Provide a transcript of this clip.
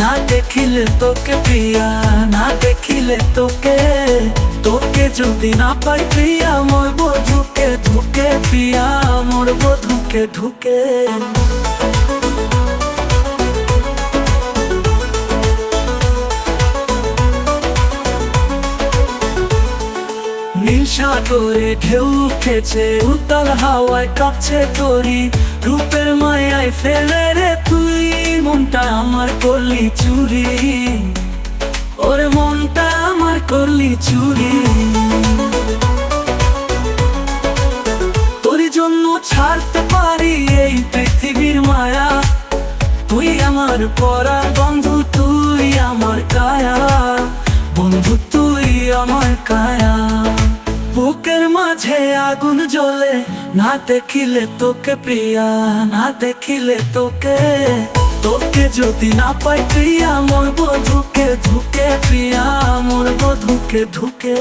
না দেখিলে তোকে প্রিয়া, না দেখিলে তোকে। তোকে যদি না পাই প্রিয়া মোর বধুকে ধুকে প্রিয়া মোর বধুকে ঢুকে নীল সাগরে ঢেউ উঠেছে উত্তাল হাওয়ায় কাঁপছে তরি, রূপের মায়ায় ফেলে রে তুই মনটা আমার করলি চুরি, ওর মনটা আমার করলি চুরি। তোর জন্য ছাড়তে পারি এই পৃথিবীর মায়া। তুই আমার পরা বন্ধু, তুই আমার কায়া। বন্ধু, তুই আমার কায়া। বুকের মাঝে আগুন জ্বলে, না দেখিলে তোকে প্রিয়া, না দেখিলে তোকে যদি না পাই প্রিয়া মোর বধুকে ধুকে প্রিয়া মোর বধুকে ধুকে।